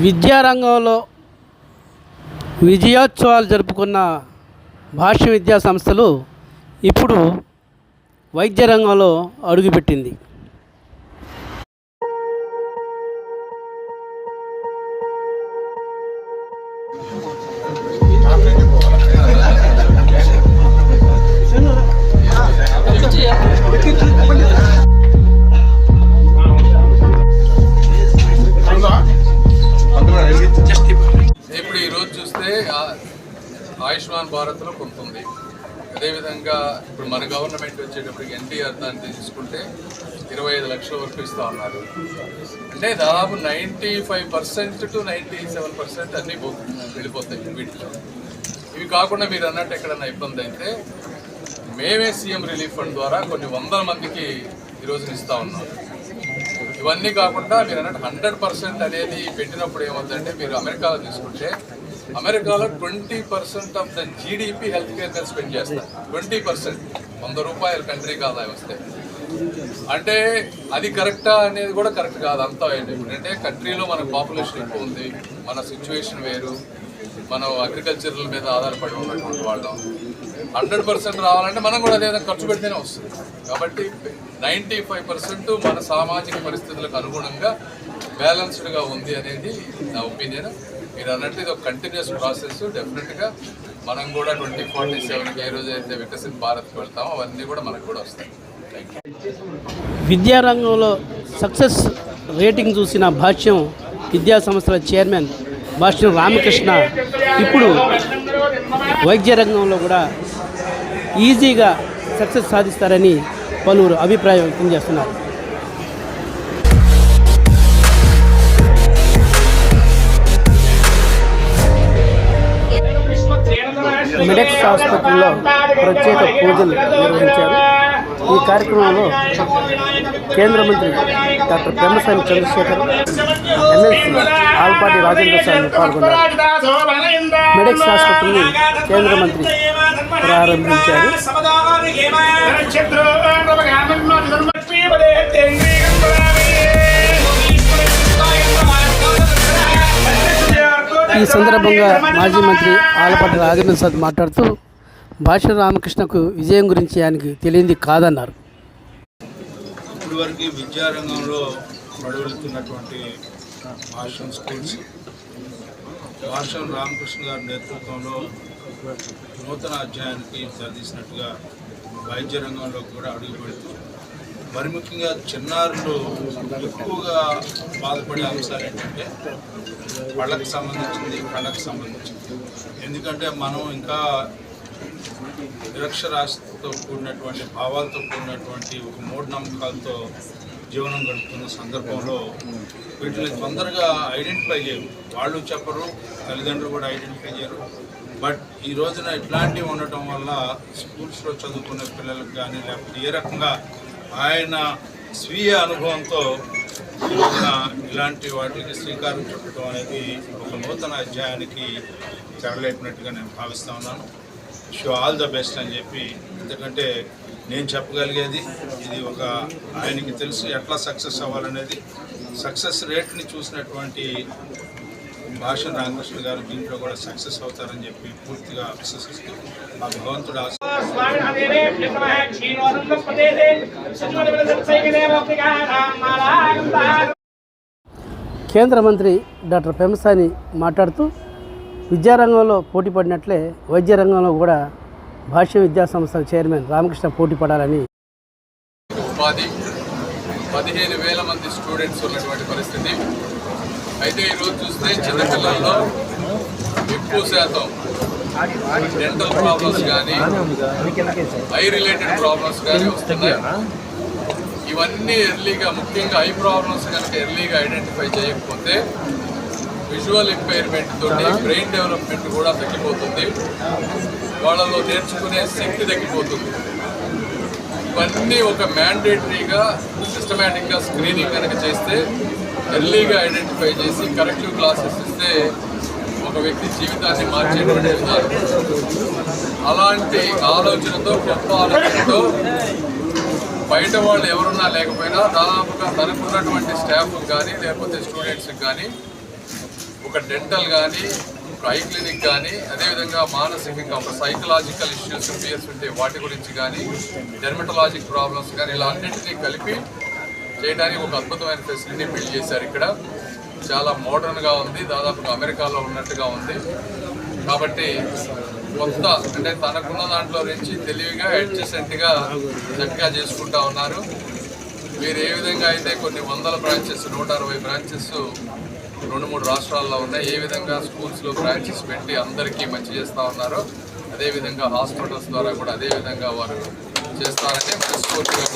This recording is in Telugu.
విద్యారంగంలో విజయోత్సవాలు జరుపుకున్న భాష్య విద్యా సంస్థలు ఇప్పుడు వైద్య రంగంలో అడుగుపెట్టింది. అదేవిధంగా ఇప్పుడు మన గవర్నమెంట్ వచ్చేటప్పటికి ఎన్టీఆర్ దాన్ని తీసుకుంటే ఇరవై ఐదు లక్షల వరకు ఇస్తూ ఉన్నారు. అంటే దాదాపు ninety five percent to ninety seven percent అన్నీ వెళ్ళిపోతాయి వీటిలో. ఇవి కాకుండా మీరు అన్నట్టు ఎక్కడన్నా ఇబ్బంది అయితే మేమే సీఎం రిలీఫ్ ఫండ్ ద్వారా కొన్ని వందల మందికి ఈరోజు ఇస్తూ ఉన్నాం. ఇవన్నీ కాకుండా మీరు అన్నట్టు హండ్రెడ్ పర్సెంట్ అనేది పెట్టినప్పుడు ఏమవుతుందంటే మీరు అమెరికాలో తీసుకుంటే అమెరికాలో twenty percent of the GDP health care మీద స్పెండ్ చేస్తారు. Twenty percent. వంద రూపాయలు కంట్రీకి ఆదాయం వస్తే. అంటే అది కరెక్టా అనేది కూడా కరెక్ట్ కాదు. అంతా ఏంటి అంటే కంట్రీలో మన పాపులేషన్ ఎక్కువ ఉంది. మన సిచ్యువేషన్ వేరు. మనం అగ్రికల్చరల్ మీద ఆధారపడి ఉన్నటువంటి వాళ్ళం. హండ్రెడ్ పర్సెంట్ రావాలంటే మనం కూడా అదే విధంగా ఖర్చు పెడితేనే వస్తుంది. కాబట్టి నైంటీ ఫైవ్ పర్సెంట్ మన సామాజిక పరిస్థితులకు అనుగుణంగా బ్యాలెన్స్డ్గా ఉంది అనేది నా ఒపీనియన్. మీరు అన్నట్టు ఇది ఒక కంటిన్యూస్ ప్రాసెస్ డెఫినెట్గా మనం కూడా ట్వంటీ ఫార్టీ సెవెన్కి ఏ రోజు అయితే వికసిత్ భారత్కి వెళ్తామో అవన్నీ కూడా మనకు కూడా వస్తాయి. విద్యారంగంలో సక్సెస్ రేటింగ్ చూసిన భాష్యం విద్యా సంస్థల చైర్మన్ భాష్యం రామకృష్ణ. ఇప్పుడు వైద్య రంగంలో కూడా ఈజీగా సక్సెస్ సాధిస్తారని పలువురు అభిప్రాయం వ్యక్తం చేస్తున్నారు. మెడెక్స్ ఆసుపత్రిలో ప్రత్యేక పూజలు నిర్వహించారు. ఈ కార్యక్రమంలో కేంద్ర మంత్రి డాక్టర్ పెమ్మసాని చంద్రశేఖర్ ఎమ్మెల్సీ ఆల్పాటి రాజేంద్ర స్వామి పాల్గొన్నారు. మెడెక్స్ ఆసుపత్రిని కేంద్ర మంత్రి ప్రారంభించారు. ఈ సందర్భంగా మాజీ మంత్రి ఆలపాటి రాజేంద్ర ప్రసాద్ మాట్లాడుతూ భాష రామకృష్ణకు విజయం గురించి ఆయనకి తెలియంది కాదన్నారు. ఇప్పటివరకు విద్యారంగంలో నడువెళ్తున్నటువంటి భాషన్ స్కూల్స్ భాషన్ రామకృష్ణ గారి నేతృత్వంలో నూతన అధ్యాయానికి తెరదీసినట్టుగా వైద్య రంగంలో కూడా అడుగు మరి ముఖ్యంగా చిన్నారులు ఎక్కువగా బాధపడే అంశాలు ఏంటంటే పళ్ళకు సంబంధించింది కళ్ళకు సంబంధించింది. ఎందుకంటే మనం ఇంకా నిరక్షరాశతో కూడినటువంటి భావాలతో కూడినటువంటి ఒక మూఢనమ్మకాలతో జీవనం గడుపుతున్న సందర్భంలో వీటిని తొందరగా ఐడెంటిఫై చేయరు. వాళ్ళు చెప్పరు తల్లిదండ్రులు కూడా ఐడెంటిఫై చేయరు. బట్ ఈ రోజున ఇట్లాంటివి ఉండటం వల్ల స్కూల్స్లో చదువుకునే పిల్లలకు కానీ లేకపోతే ఏ రకంగా ఆయన స్వీయ అనుభవంతో ఈ రోజున ఇలాంటి వాటికి శ్రీకారం చుట్టడం అనేది ఒక నూతన అధ్యాయానికి తెరలేపినట్టుగా నేను భావిస్తా ఉన్నాను. షో ఆల్ ద బెస్ట్ అని చెప్పి ఎందుకంటే నేను చెప్పగలిగేది ఇది ఒక ఆయనకి తెలుసు ఎట్లా సక్సెస్ అవ్వాలనేది. సక్సెస్ రేట్ని చూసినటువంటి భాష రామకృష్ణ గారు దీంట్లో కూడా సక్సెస్ అవుతారని చెప్పి పూర్తిగా విశ్వసిస్తూ ఆ భగవంతుడు కేంద్ర మంత్రి డాక్టర్ పెమ్మసాని మాట్లాడుతూ విద్యారంగంలో పోటీ పడినట్లే వైద్య రంగంలో కూడా భాష్య విద్యా సంస్థల చైర్మన్ రామకృష్ణ పోటీ పడాలని ఉపాధి పదిహేను వేల మంది స్టూడెంట్స్ ఉన్నటువంటి పరిస్థితి. అయితే ఈరోజు చూస్తే చిన్నపిల్లల్లో ఎక్కువ శాతం డెంటల్ ప్రాబ్లమ్స్ కానీ ఐ రిలేటెడ్ ప్రాబ్లమ్స్ కానీ వస్తున్నాయి. ఇవన్నీ ఎర్లీగా ముఖ్యంగా ఐ ప్రాబ్లమ్స్ కనుక ఎర్లీగా ఐడెంటిఫై చేయకపోతే విజువల్ ఇంపైర్మెంట్ తోటి బ్రెయిన్ డెవలప్మెంట్ కూడా తగ్గిపోతుంది. వాళ్ళలో నేర్చుకునే శక్తి తగ్గిపోతుంది. ఇవన్నీ ఒక మ్యాండేటరీగా సిస్టమేటిక్గా స్క్రీనింగ్ కనుక చేస్తే ఎర్లీగా ఐడెంటిఫై చేసి కరెక్టివ్ క్లాసెస్ ఇస్తే ఒక వ్యక్తి జీవితాన్ని మార్చేటువంటి విధానం. అలాంటి ఆలోచనతో గొప్ప ఆలోచనతో బయట వాళ్ళు ఎవరున్నా లేకపోయినా దాదాపుగా తనకున్నటువంటి స్టాఫ్ కానీ లేకపోతే స్టూడెంట్స్కి కానీ ఒక డెంటల్ కానీ ఒక ఐ క్లినిక్ కానీ అదేవిధంగా మానసికంగా ఒక సైకలాజికల్ ఇష్యూస్ ఫియర్స్ ఉంటే వాటి గురించి కానీ డెర్మటలాజిక్ ప్రాబ్లమ్స్ కానీ ఇలా అన్నింటినీ కలిపి చేయడానికి ఒక అద్భుతమైన ఫెసిలిటీ బిల్డ్ చేశారు ఇక్కడ. చాలా మోడర్న్గా ఉంది దాదాపుగా అమెరికాలో ఉన్నట్టుగా ఉంది. కాబట్టి కొత్త అంటే తనకున్న దాంట్లో నుంచి తెలివిగా అడ్జస్టెంట్గా చక్కగా చేసుకుంటా ఉన్నారు. మీరు ఏ విధంగా అయితే కొన్ని వందల బ్రాంచెస్ నూట అరవై బ్రాంచెస్ రెండు మూడు రాష్ట్రాల్లో ఉన్నాయి ఏ విధంగా స్కూల్స్లో బ్రాంచెస్ పెట్టి అందరికీ మంచి చేస్తూ ఉన్నారో అదేవిధంగా హాస్పిటల్స్ ద్వారా కూడా అదే విధంగా వారు చేస్తారని మనస్ఫూర్తిగా